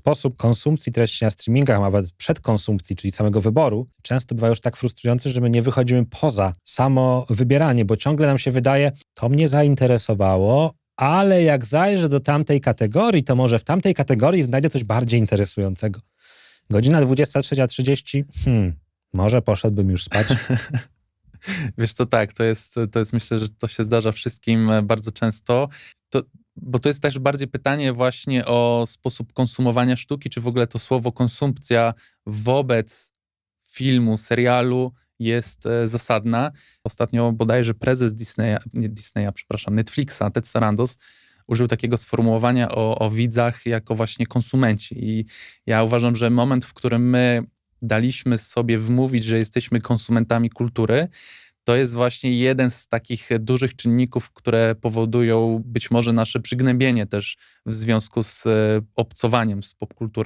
sposób konsumpcji treści na streamingach, a nawet przedkonsumpcji, czyli samego wyboru, często bywa już tak frustrujący, że my nie wychodzimy poza samo wybieranie, bo ciągle nam się wydaje, to mnie zainteresowało, ale jak zajrzę do tamtej kategorii, to może w tamtej kategorii znajdę coś bardziej interesującego. Godzina 23.30, hmm, może poszedłbym już spać. Wiesz co, tak, to jest, to jest myślę, że to się zdarza wszystkim e, bardzo często. To, bo to jest też bardziej pytanie właśnie o sposób konsumowania sztuki, czy w ogóle to słowo konsumpcja wobec filmu, serialu jest e, zasadna. Ostatnio bodajże prezes Disneya, nie Disneya, przepraszam, Netflixa, Ted Sarandos, użył takiego sformułowania o, o widzach jako właśnie konsumenci. I ja uważam, że moment, w którym my daliśmy sobie wmówić, że jesteśmy konsumentami kultury, to jest właśnie jeden z takich dużych czynników, które powodują być może nasze przygnębienie też w związku z e, obcowaniem z popkulturą.